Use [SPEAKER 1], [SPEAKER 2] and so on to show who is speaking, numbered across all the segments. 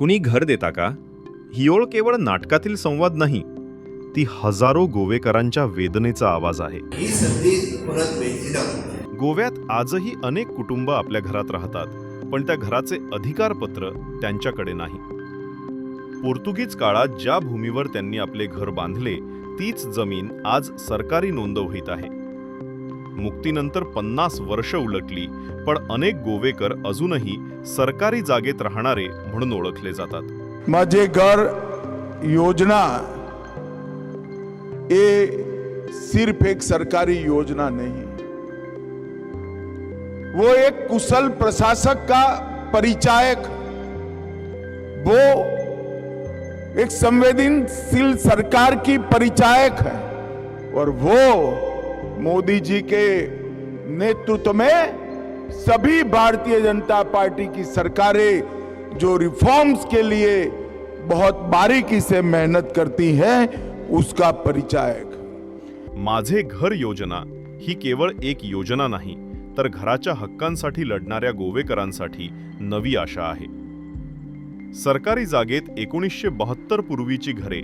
[SPEAKER 1] कुणी घर देता का? ही ओळ केवळ नाटकातील संवाद नाही ती हजारो गोवेकरांच्या वेदनेचा आवाज आहे. गोव्यात आजही अनेक कुटुंब आपल्या घरात राहतात पण त्या घराचे अधिकारपत्र त्यांच्याकडे नाही. पोर्तुगीज काळात ज्या भूमीवर त्यांनी आपले घर बांधले तीच जमीन आज सरकारी नोंदवहीत आहे. मुक्तीनंतर पन्नास वर्ष उलटली पण अनेक गोवेकर अजूनही सरकारी जागेत राहणारे म्हणून ओळखले जातात.
[SPEAKER 2] माझे घर योजना ए सिर्फ एक सरकारी योजना नहीं. वो एक कुशल प्रशासक का परिचायक वो एक संवेदनशील सरकार की परिचायक है और वो मोदी जी के नेतृत्व में सभी भारतीय जनता पार्टी की सरकारें जो रिफॉर्म्स के लिए बहुत बारीकी से मेहनत करती हैं उसका परिचायक।
[SPEAKER 1] माझे घर योजना ही केवळ एक योजना नाही तर घराच्या हक्कांसाठी लढणाऱ्या गोवेकरांसाठी नवी आशा आहे. सरकारी जागेत एकोणीसशे बहात्तर पूर्वीची घरे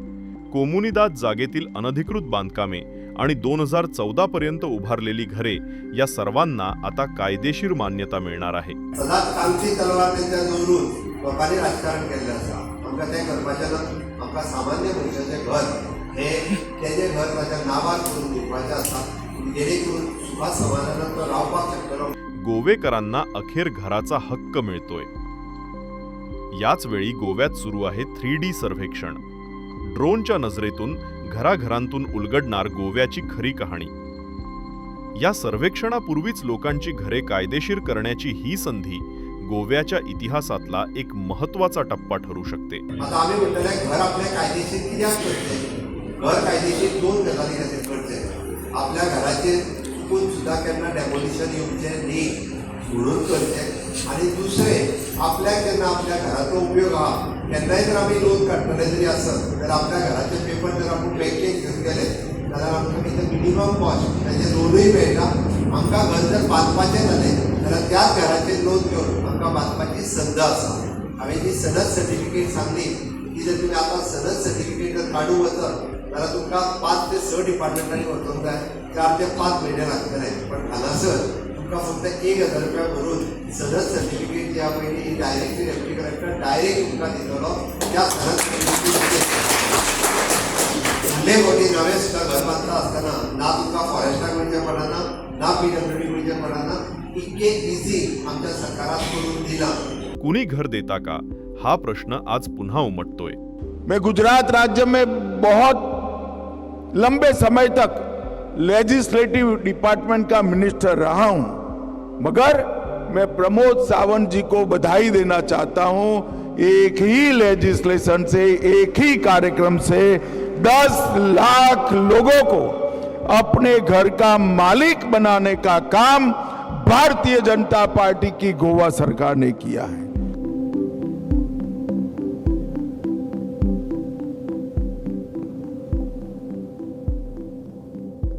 [SPEAKER 1] कोमुनिदाद जागेतील अनधिकृत बांधकामे आणि दोन हजार चौदा पर्यंत उभारलेली घरे या सर्वांना आता कायदेशीर मान्यता मिळणार आहे.
[SPEAKER 3] सदांच कांची तलवार त्यांच्या दवरून लोकांनी राजकारण केल्लें आसा आमकां तें करपाचें ना आमकां सामान्य मनशाचें घर हें तेजें घर ताच्या नांवार करून दिवपाचें आसा जेणे करून सुखा समाधानान तो रावपाक शकतलो
[SPEAKER 1] गोवेकरांना अखेर घराचा हक्क मिळतोय. याच वेळी गोव्यात सुरू आहे थ्री डी सर्वेक्षण. ड्रोनच्या नजरेतून घराघरांतून उलगडणार गोव्याची खरी कहाणी. या सर्वेक्षणापूर्वीच लोकांची घरे कायदेशीर करण्याची ही संधी गोव्याच्या इतिहासातला एक महत्त्वाचा टप्पा ठरू शकते.
[SPEAKER 3] आता आमी म्हणटले घर आपल्या कायदेशीर कित्याक करते घर कायदेशीर दोन गजाली खातीर करचें आपल्या घराचे चुकून सुद्दां केन्ना डेमोलिशन येवचें न्ही म्हणून करचें आनी दुसरें आपल्याक जेन्ना आपल्या घराचो उपयोग हा केन्नाय जर आमी लोन काडटले जरी आसत तर आपल्या घराचे पेपर जर आपण बँकेक घेवन गेले जाल्यार आमकां कितें मिनिमम कॉस्ट ताजें लोनूय मेळटा आमकां घर जर बांदपाचें जालें जाल्यार त्याच घराचेर लोन घेवन आमकां बांदपाची संद आसा हांवें जी सनद सर्टिफिकेट सांगली ती जर तुमी आतां सनद सर्टिफिकेट जर काडूंक वचत जाल्यार तुमकां पांच ते स डिपार्टमेंटांनी वचूंक जाय चार ते पांच म्हयने लागतले पण हांगासर तुमकां फक्त एक हजार रुपया भरून सनद सर्टिफिकेट जी आहा पळय ती डायरेक्टली डेप्युटी कलेक्टर डायरेक्ट तुमकां दितलो. त्या सर्टिफिकेट फुडले फावटी नवें सुद्दां घर बांदता आसतना ना तुमकां फॉरेस्टाक वयचें पडना ना पी डब्ल्यू डी वयचें पडना इतके इझी आमच्या सरकारान करून दिला.
[SPEAKER 1] कुणी घर देता का? हा प्रश्न आज पुन्हा उमटतोय.
[SPEAKER 2] मैं गुजरात राज्य में बहुत लंबे समय तक लेजिस्लेटिव डिपार्टमेंट का मिनिस्टर रहा हूँ। मगर मैं प्रमोद सावंत जी को बधाई देना चाहता हूँ, एक ही लेजिस्लेशन से, एक ही कार्यक्रम से 10 लाख लोगों को अपने घर का मालिक बनाने का काम भारतीय जनता पार्टी की गोवा सरकार ने किया है।